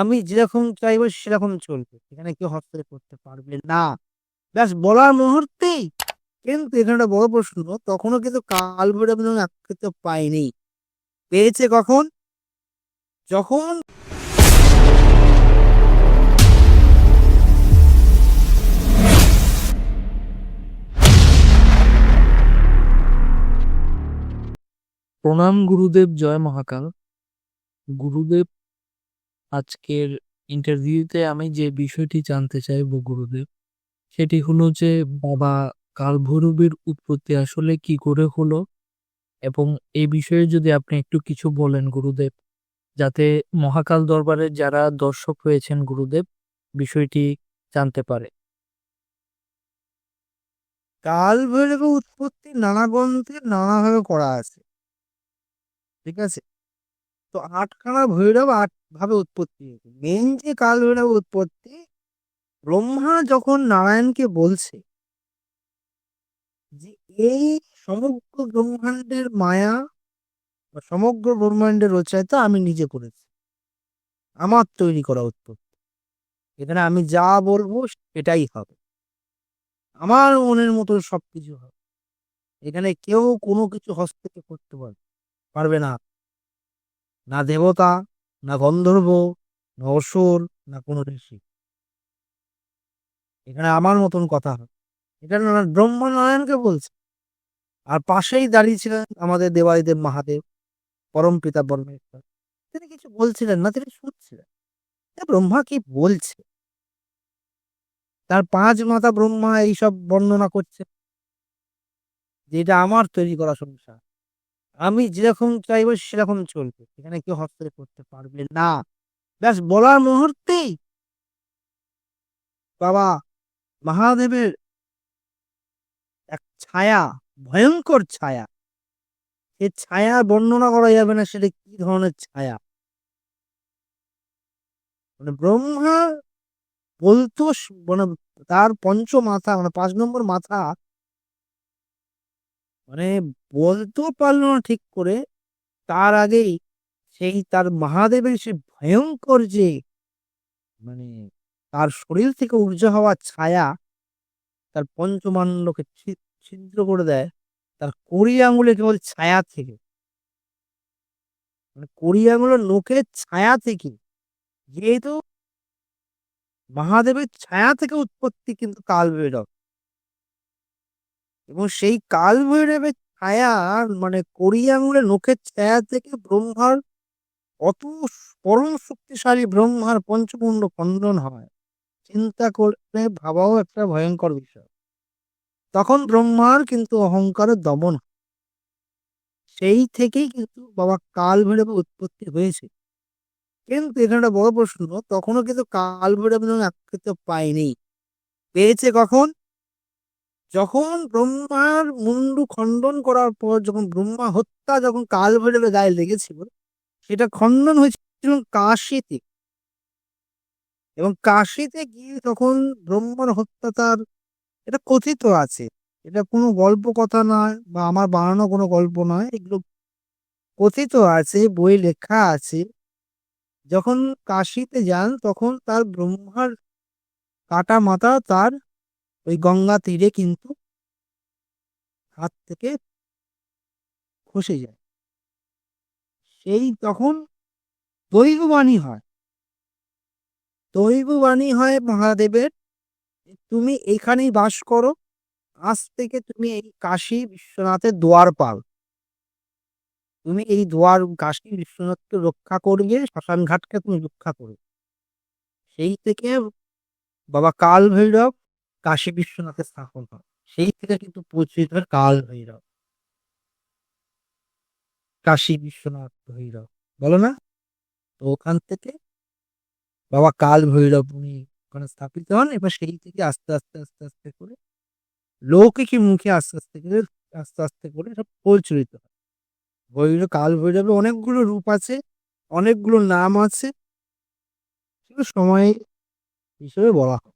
আমি যেরকম চাইব সেরকম চলবে। এখানে কেউ হস্তক্ষেপ করতে পারবে না। ব্যাস, বলার মুহূর্তেই কিন্তু এখানে একটা বড় প্রশ্ন, তখনও কিন্তু কালভৈরব নামে আকৃত পায়নি। পেয়েছে কখন? যখন প্রণাম গুরুদেব, জয় মহাকাল গুরুদেব আজকের ইন্টারভিউতে আমি যে বিষয়টি জানতে চাইব গুরুদেব, সেটি হলো যে বাবা কালভৈরবের উৎপত্তি আসলে কি করে হলো এবং এই বিষয়ে যদি আপনি একটু কিছু বলেন গুরুদেব, যাতে মহাকাল দরবারের যারা দর্শক হয়েছেন গুরুদেব, বিষয়টি জানতে পারে কালভৈরবের উৎপত্তি নানা গ্রন্থে নানাভাবে করা আছে। ঠিক আছে? তো আটখানা ভৈরব আট ভাবে উৎপত্তি হয়েছে। মেইন যে কালভৈরব উৎপত্তি, ব্রহ্মা যখন নারায়ণকে বলছে যে, এই সমগ্র ব্রহ্মাণ্ডের মায়া বা সমগ্র ব্রহ্মাণ্ডের রচয়িতা আমি নিজে করেছি। আমার তৈরি করা উৎপত্তি। এখানে আমি যা বলব সেটাই হবে। আমার মনের মতো সবকিছু হবে। এখানে কেউ কোনো কিছু হস্তক্ষেপ করতে পারবে পারবে না। না দেবতা, না গন্ধর্ব, না অসুর, না কোনো ঋষি। এখানে আমার মতন কথা। এটা না ব্রহ্মা নারায়ণকে বলছে। আর পাশেই দাঁড়িয়ে ছিলেন আমাদের দেবাদিদেব মহাদেব, পরম পিতা পরমেশ্বর। তিনি কিছু বলছিলেন না, তিনি শুনছিলেন। ব্রহ্মা কি বলছে? তার পাঁচ মাথা ব্রহ্মা এইসব বর্ণনা করছে। যেটা আমার তৈরি করা সংসার। আমি যেরকম চাইব সেরকম চলবে। এখানে কেউ হস্তক্ষেপ করতে পারবে না। ব্যাস বলার মুহূর্তেই বাবা মহাদেবের এক ছায়া, ভয়ঙ্কর ছায়া। সে ছায়া বর্ণনা করা যাবে না সেটা কি ধরনের ছায়া। মানে ব্রহ্মা বলতো মানে তার পঞ্চ মাথা মানে পাঁচ নম্বর মাথা মানে বলতেও পারল না ঠিক করে। তার আগেই সেই তার মহাদেবের সে ভয়ঙ্কর যে মানে তার শরীর থেকে ঊর্জা হওয়া ছায়া তার পঞ্চমান্ডকে ছিদ্র করে দেয়। তার কড়ি আঙুলে কেবল ছায়া থেকে। মানে কড়ি আঙুলের নখের ছায়া থেকে। যেহেতু মহাদেবের ছায়া থেকে উৎপত্তি কিন্তু কালভৈরব। এবং সেই কালভৈরবের ছায়া মানে কড়ি আঙুলের নখের ছায়া থেকে ব্রহ্মার অত পরম শক্তিশালী ব্রহ্মার পঞ্চমুণ্ড খণ্ডন হয়। চিন্তা করলে ভাবাও একটা ভয়ঙ্কর বিষয়। তখন ব্রহ্মার কিন্তু অহংকারের দমন। সেই থেকেই কিন্তু বাবা কালভৈরবের উৎপত্তি হয়েছে। কিন্তু এখানে একটা বড় প্রশ্ন, তখনও কিন্তু কালভৈরব নামে আকৃত পায়নি। পেয়েছে কখন? যখন ব্রহ্মার মুন্ডু খণ্ডন করার পর যখন ব্রহ্মা হত্যা যখন কালভৈরবের গায়ে লেগেছিল সেটা খণ্ডন হয়েছিল কাশিতে এবং কাশিতে গিয়ে তখন ব্রহ্মার হত্যা তার এটা কথিত আছে। এটা কোনো গল্প কথা নয় বা আমার বানানো কোনো গল্প নয়। এগুলো কথিত আছে, বই লেখা আছে। যখন কাশিতে যান তখন তার ব্রহ্মার কাটা মাথা তার ওই গঙ্গা তীরে কিন্তু হাত থেকে খসে যায়। সেই তখন দৈববাণী হয়। দৈববাণী হয় মহাদেবের "তুমি এখানেই বাস করো। আজ থেকে তুমি এই কাশী বিশ্বনাথের দুয়ারপাল। তুমি এই দোয়ার কাশী বিশ্বনাথকে রক্ষা করবে, শ্মশানঘাটকে তুমি রক্ষা করবে।" সেই থেকে বাবা কালভৈরব কাশী বিশ্বনাথে স্থাপন হয়। সেই থেকে কিন্তু প্রচলিত হয় কাল ভৈরব কাশী বিশ্বনাথ ভৈরব। বলো না? তো ওখান থেকে বাবা কাল ভৈরব উনি ওখানে স্থাপিত হন। এবার সেই থেকে আস্তে, আস্তে, আস্তে, আস্তে করে লৌকিকী মুখে আস্তে, আস্তে করে আস্তে, আস্তে করে সব প্রচলিত হয়। ভৈরব কাল কালভৈরবের অনেকগুলো রূপ আছে, অনেকগুলো নাম আছে। সেগুলো সময় হিসেবে বলা হয়।